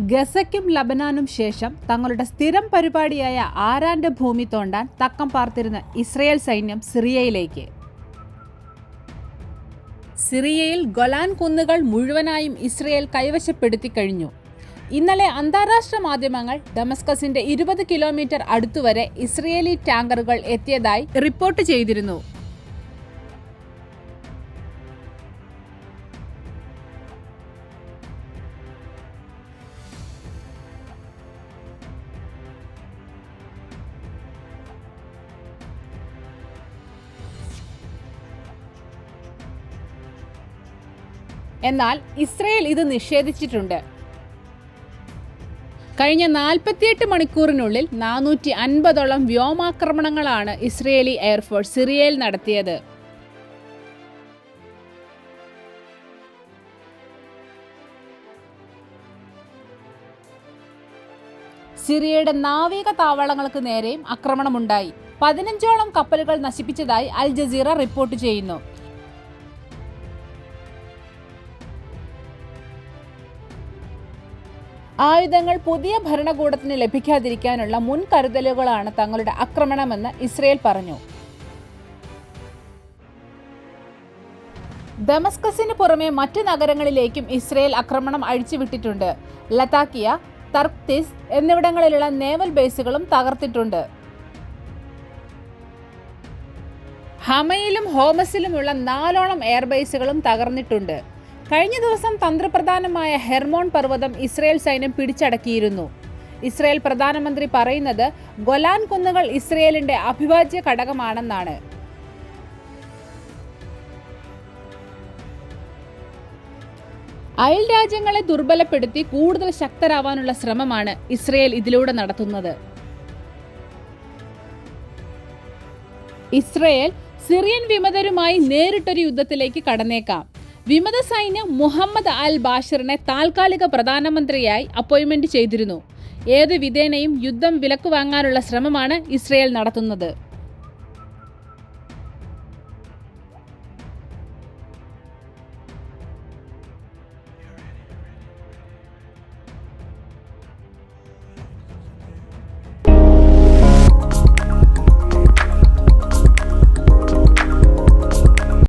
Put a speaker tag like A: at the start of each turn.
A: ഗസയ്ക്കും ലബനാനും ശേഷം തങ്ങളുടെ സ്ഥിരം പരിപാടിയായ ആരാന്റെ ഭൂമി തോണ്ടാൻ തക്കം പാർത്തിരുന്ന ഇസ്രയേൽ സൈന്യം സിറിയയിലേക്ക്. സിറിയയിൽ ഗൊലാൻ കുന്നുകൾ മുഴുവനായും ഇസ്രയേൽ കൈവശപ്പെടുത്തി കഴിഞ്ഞു. ഇന്നലെ അന്താരാഷ്ട്ര മാധ്യമങ്ങൾ ഡമസ്കസിന്റെ ഇരുപത് കിലോമീറ്റർ അടുത്തുവരെ ഇസ്രയേലി ടാങ്കറുകൾ എത്തിയതായി റിപ്പോർട്ട് ചെയ്തിരുന്നു. എന്നാൽ ഇസ്രയേൽ ഇത് നിഷേധിച്ചിട്ടുണ്ട്. കഴിഞ്ഞ നാൽപ്പത്തിയെട്ട് മണിക്കൂറിനുള്ളിൽ നാനൂറ്റി അൻപതോളം വ്യോമാക്രമണങ്ങളാണ് ഇസ്രയേലി എയർഫോഴ്സ് സിറിയയിൽ നടത്തിയത്. സിറിയയുടെ നാവിക താവളങ്ങൾക്ക് നേരെയും ആക്രമണമുണ്ടായി. പതിനഞ്ചോളം കപ്പലുകൾ നശിപ്പിച്ചതായി അൽ ജസീറ റിപ്പോർട്ട് ചെയ്യുന്നു. ആയുധങ്ങൾ പുതിയ ഭരണകൂടത്തിന് ലഭിക്കാതിരിക്കാനുള്ള മുൻകരുതലുകളാണ് തങ്ങളുടെ ആക്രമണമെന്ന് ഇസ്രയേൽ പറഞ്ഞു. ദമസ്കസിന് പുറമെ മറ്റ് നഗരങ്ങളിലേക്കും ഇസ്രയേൽ ആക്രമണം അഴിച്ചുവിട്ടിട്ടുണ്ട്. Latakia തർക്തിസ് എന്നിവിടങ്ങളിലുള്ള naval ബേസുകളും തകർത്തിട്ടുണ്ട്. ഹമയിലും ഹോമസിലുമുള്ള നാലോളം എയർബേസുകളും തകർന്നിട്ടുണ്ട്. കഴിഞ്ഞ ദിവസം തന്ത്രപ്രധാനമായ ഹെർമോൺ പർവതം ഇസ്രയേൽ സൈന്യം പിടിച്ചടക്കിയിരുന്നു. ഇസ്രയേൽ പ്രധാനമന്ത്രി പറയുന്നത് ഗൊലാൻ കുന്നുകൾ ഇസ്രയേലിന്റെ അവിഭാജ്യ ഘടകമാണെന്നാണ്. അയൽ രാജ്യങ്ങളെ ദുർബലപ്പെടുത്തി കൂടുതൽ ശക്തരാവാനുള്ള ശ്രമമാണ് ഇസ്രയേൽ ഇതിലൂടെ നടത്തുന്നത്. ഇസ്രയേൽ സിറിയൻ വിമതരുമായി നേരിട്ടൊരു യുദ്ധത്തിലേക്ക് കടന്നേക്കാം. വിമത സൈന്യം മുഹമ്മദ് അൽ ബാഷിറിനെ താൽക്കാലിക പ്രധാനമന്ത്രിയായി അപ്പോയിൻമെന്റ് ചെയ്തിരുന്നു. ഏത് വിധേനയും യുദ്ധം വിലക്ക് വാങ്ങാനുള്ള ശ്രമമാണ് ഇസ്രയേൽ നടത്തുന്നത്.